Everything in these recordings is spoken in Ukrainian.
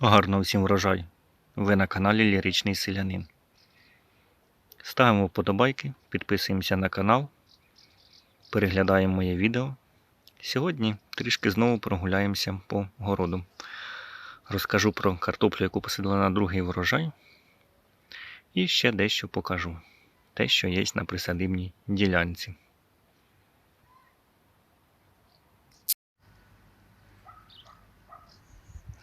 Гарного всім врожай! Ви на каналі Ліричний Селянин. Ставимо вподобайки, підписуємося на канал, переглядаємо моє відео. Сьогодні трішки знову прогуляємося по городу. Розкажу про картоплю, яку посадила на другий врожай. І ще дещо покажу. Те, що є на присадибній ділянці.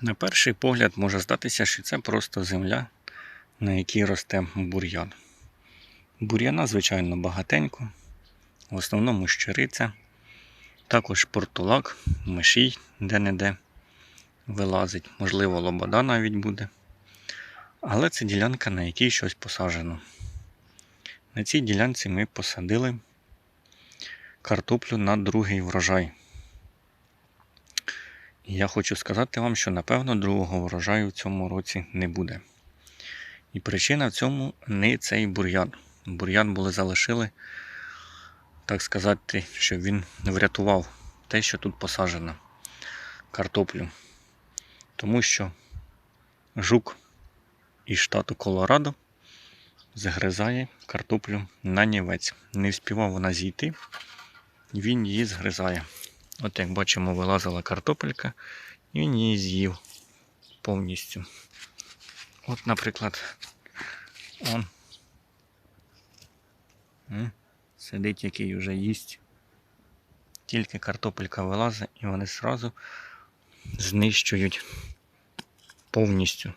На перший погляд може здатися, що це просто земля, на якій росте бур'ян. Бур'яна, звичайно, багатенько, в основному щириця, також портулак, мишій де-не-де вилазить, можливо, лобода навіть буде. Але це ділянка, на якій щось посаджено. На цій ділянці ми посадили картоплю на другий врожай. Я хочу сказати вам, що напевно другого врожаю в цьому році не буде. І причина в цьому не цей бур'ян. Бур'ян були залишили, так сказати, щоб він врятував те, що тут посаджено картоплю. Тому що жук із штату Колорадо згризає картоплю на нівець. Не вспівав вона зійти, він її згризає. От як бачимо, вилазила картопелька, і він її з'їв повністю. От, наприклад, он сидить, який вже їсть. Тільки картопелька вилазить, і вони зразу знищують повністю.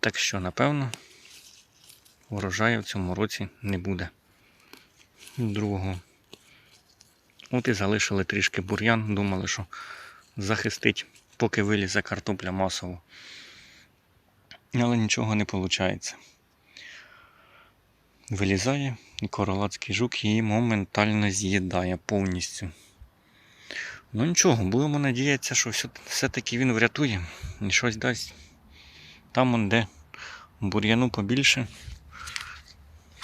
Так що, напевно, урожаю в цьому році не буде. Другого. От і залишили трішки бур'ян, думали, що захистить, поки вилізе картопля масово. Але нічого не виходить. Вилізає, і королацький жук її моментально з'їдає повністю. Ну нічого, будемо надіятися, що все- все-таки він врятує і щось дасть. Там, де бур'яну побільше,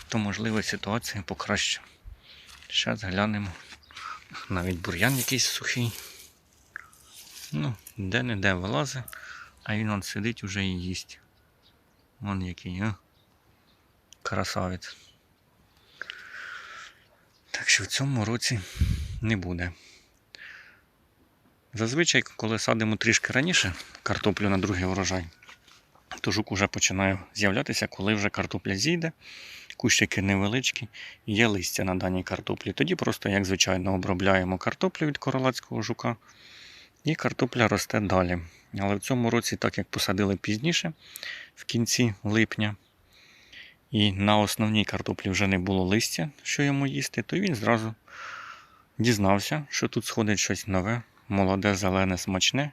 то можливо ситуація покраще. Зараз глянемо. Навіть бур'ян якийсь сухий. Ну, де-не-де вилазить, а він он сидить уже і їсть. Вон який, а? Красавець. Так що в цьому році не буде. Зазвичай, коли садимо трішки раніше картоплю на другий врожай, то жук уже починає з'являтися, коли вже картопля зійде, кущики невеличкі, є листя на даній картоплі. Тоді просто, як звичайно, обробляємо картоплю від королацького жука, і картопля росте далі. Але в цьому році, так як посадили пізніше, в кінці липня, і на основній картоплі вже не було листя, що йому їсти, то він зразу дізнався, що тут сходить щось нове, молоде, зелене, смачне,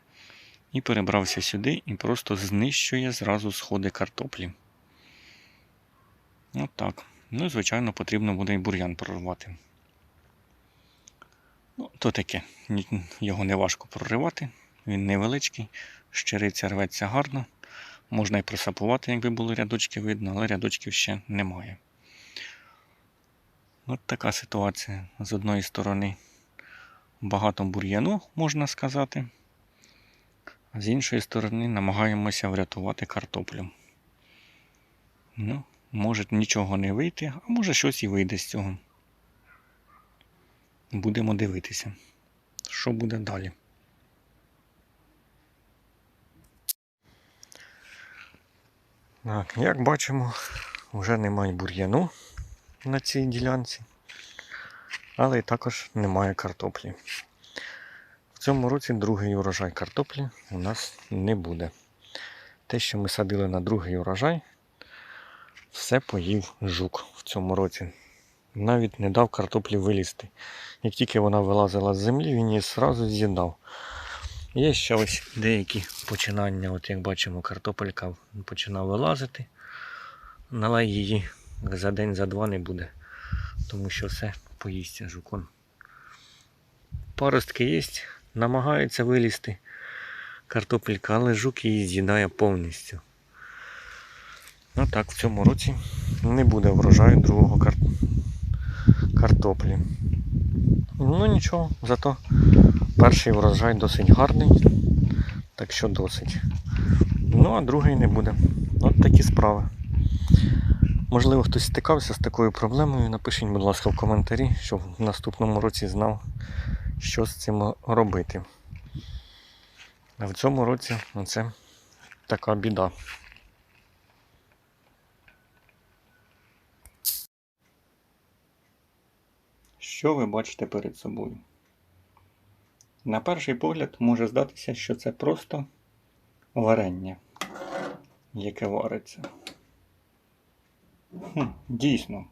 і перебрався сюди і просто знищує зразу сходи картоплі. От так. Ну, звичайно, потрібно буде і бур'ян прорвати. Ну, то таке, його не важко проривати, він невеличкий, щириця рветься гарно. Можна і просапувати, якби були рядочки видно, але рядочків ще немає. От така ситуація. З одної сторони багато бур'яну, можна сказати, з іншої сторони намагаємося врятувати картоплю. Ну, може нічого не вийти, а може щось і вийде з цього. Будемо дивитися, що буде далі. Так, як бачимо, вже немає бур'яну на цій ділянці, але і також немає картоплі. В цьому році другий урожай картоплі у нас не буде. Те, що ми садили на другий урожай, все поїв жук в цьому році. Навіть не дав картоплі вилізти. Як тільки вона вилазила з землі, він її одразу з'їдав. Є ще ось деякі починання, от як бачимо, картопелька починає вилазити, але її за день, за два не буде, тому що все поїсть жукон. Паростки є, намагаються вилізти картопелька, але жук її з'їдає повністю. Ну так, в цьому році не буде врожаю другого кар... картоплі. Ну нічого, зато перший врожай досить гарний. Так що досить. Ну, а другий не буде. От такі справи. Можливо, хтось стикався з такою проблемою. Напишіть, будь ласка, в коментарі, щоб в наступному році знав, що з цим робити. А в цьому році оце така біда. Що ви бачите перед собою? На перший погляд може здатися, що це просто варення, яке вариться. Хм, дійсно,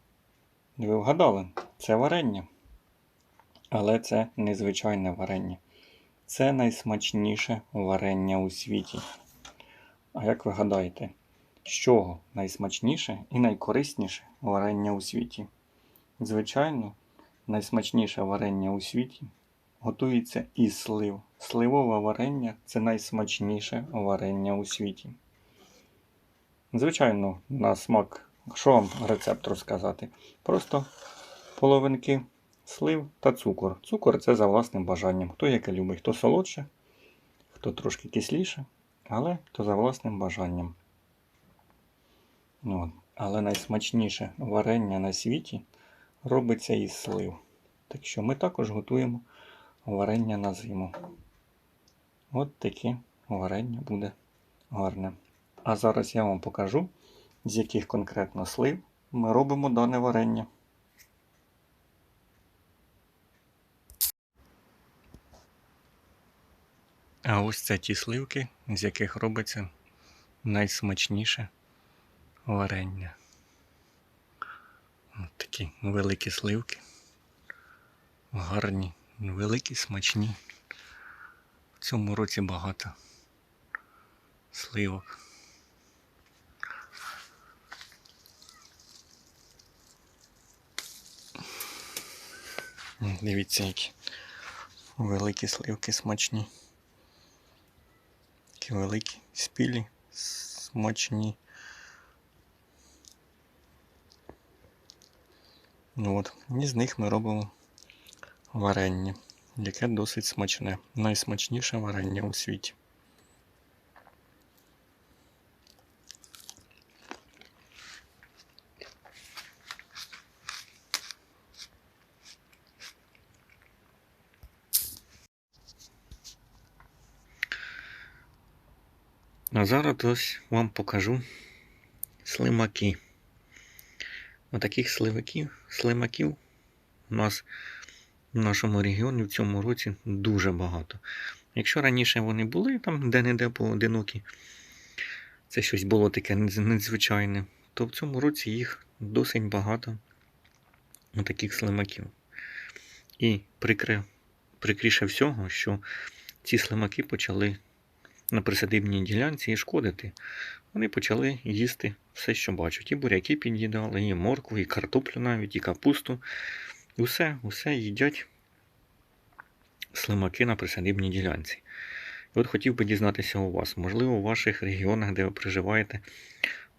ви вгадали, це варення. Але це незвичайне варення. Це найсмачніше варення у світі. А як ви гадаєте, з чого найсмачніше і найкорисніше варення у світі? Звичайно, найсмачніше варення у світі готується із слив. Сливове варення це найсмачніше варення у світі. Звичайно, на смак, що вам рецепт розказати? Просто половинки слив та цукор. Цукор це за власним бажанням. Хто яке любить, хто солодше, хто трошки кисліше, але то за власним бажанням. Ну, от. Але найсмачніше варення на світі робиться із слив. Так що ми також готуємо варення на зиму. От таке варення буде гарне. А зараз я вам покажу, з яких конкретно слив ми робимо дане варення. А ось це ті сливки, з яких робиться найсмачніше варення. От такі великі сливки. Гарні, великі, смачні. В цьому році багато сливок. Дивіться, які великі сливки смачні. Такі великі, спілі, смачні. От, і з них ми робимо варення, яке досить смачне. Найсмачніше варення у світі. А зараз ось вам покажу слимаки. Отаких сливаків, слимаків у нас в нашому регіоні в цьому році дуже багато. Якщо раніше вони були там де-не-де поодинокі, це щось було таке надзвичайне, то в цьому році їх досить багато таких слимаків. І прикре, прикріше всього, що ці слимаки почали на присадибній ділянці і шкодити. Вони почали їсти все, що бачать. І буряки під'їдали, і моркву, і картоплю навіть, і капусту. Усе, усе їдять слимаки на присадибній ділянці. І от хотів би дізнатися у вас, можливо, у ваших регіонах, де ви проживаєте,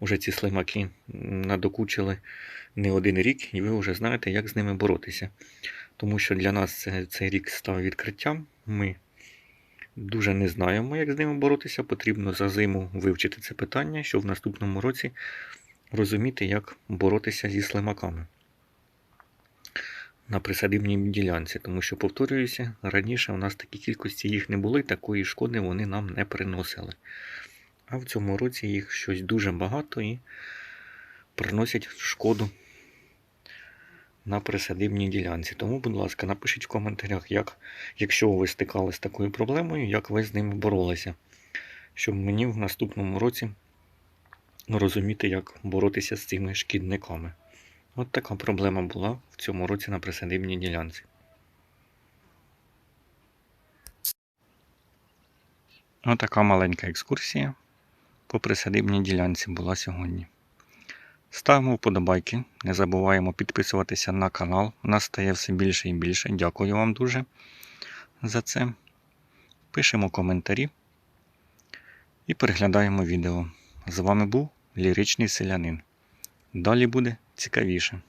уже ці слимаки надокучили не один рік, і ви вже знаєте, як з ними боротися. Тому що для нас цей рік став відкриттям. Ми дуже не знаємо, як з ними боротися. Потрібно за зиму вивчити це питання, щоб в наступному році розуміти, як боротися зі слимаками на присадибній ділянці. Тому що, повторююся, раніше у нас такі кількості їх не було, і такої шкоди вони нам не приносили. А в цьому році їх щось дуже багато і приносять шкоду на присадибній ділянці. Тому, будь ласка, напишіть в коментарях, як, якщо ви стикали з такою проблемою, як ви з ними боролися, щоб мені в наступному році розуміти, як боротися з цими шкідниками. От така проблема була в цьому році на присадибній ділянці. Отака маленька екскурсія по присадибній ділянці була сьогодні. Ставимо вподобайки, не забуваємо підписуватися на канал. Нас стає все більше і більше. Дякую вам дуже за це. Пишемо коментарі і переглядаємо відео. З вами був Ліричний Селянин. Далі буде цікавіше.